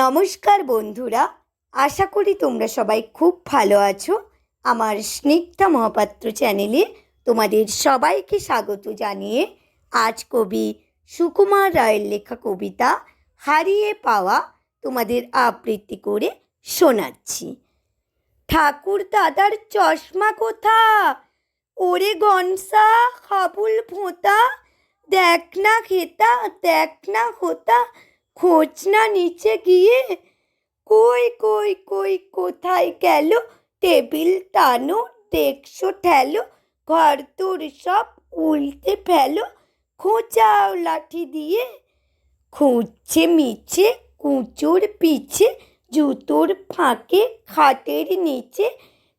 নমস্কার বন্ধুরা, আশা করি তোমরা সবাই খুব ভালো আছো। আমার স্নিগ্ধা মহাপাত্র চ্যানেলে তোমাদের সবাইকে স্বাগত জানিয়ে আজ কবি সুকুমার রায়ের লেখা কবিতা হারিয়ে পাওয়া তোমাদের আবৃত্তি করে শোনাচ্ছি। ঠাকুর দাদার চশমা কোথা? ওরে গনসা, হাবুল ভোঁতা, দেখ না খেতা দেখ না হোতা খোঁজ না নিচে গিয়ে, কই কই কই, কোথায় গেল? টেবিল টানো দেখছ ঠেলো, ঘর তোর সব উল্টে ফেলো। খোঁচাও লাঠি দিয়ে, খুঁজছে মিছে, কুঁচোর পিছে, জুতোর ফাঁকে, খাটের নিচে।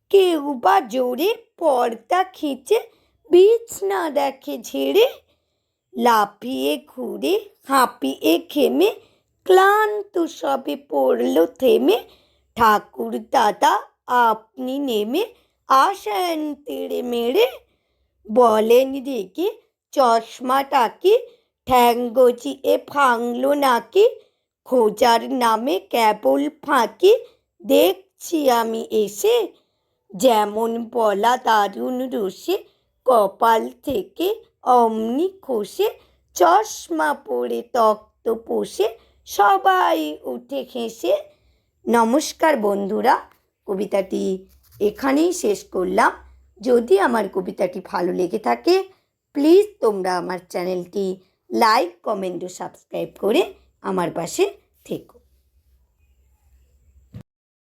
কেউ বা জোরে পর্দা খিঁচে বিছনা দেখে ঝেড়ে। লাফিয়ে, ঘুরে, হাঁপিয়ে, ঘেমে ক্লান্ত সবে পড়ল থেমে। ঠাকুর দাদা, আপনি নেমে আসেন তেড়ে মেরে। বলেন রেগে চশমাটাকে ঠ্যাঙ্গচিয়ে ভাঙলো নাকি? খোঁজার নামে কেবল ফাঁকি দেখছি আমি এসে। যেমন বলা দারুণ রসে, কপাল থেকে অমনি খসে। চশমা পরে তক্ত পোষে সবাই উঠে খেসে নমস্কার বন্ধুরা, কবিতাটি এখানেই শেষ করলাম। যদি আমার কবিতাটি ভালো লেগে থাকে প্লিজ তোমরা আমার চ্যানেলটি লাইক কমেন্ট ও সাবস্ক্রাইব করে আমার পাশে থেকো।